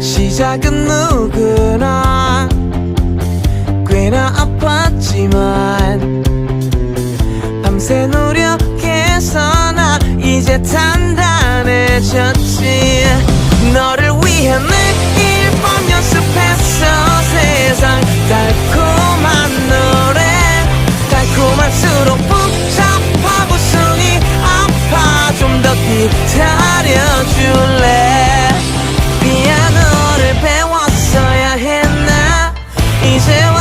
시작은 누구나 꽤나 아팠지만 밤새 노력해서 나 이제 단단해졌지. 너를 위해 매일 밤 연습했어. 세상 달콤한 노래. 달콤할수록 복잡하고 손이 아파. 좀 더 기다려줄래 sail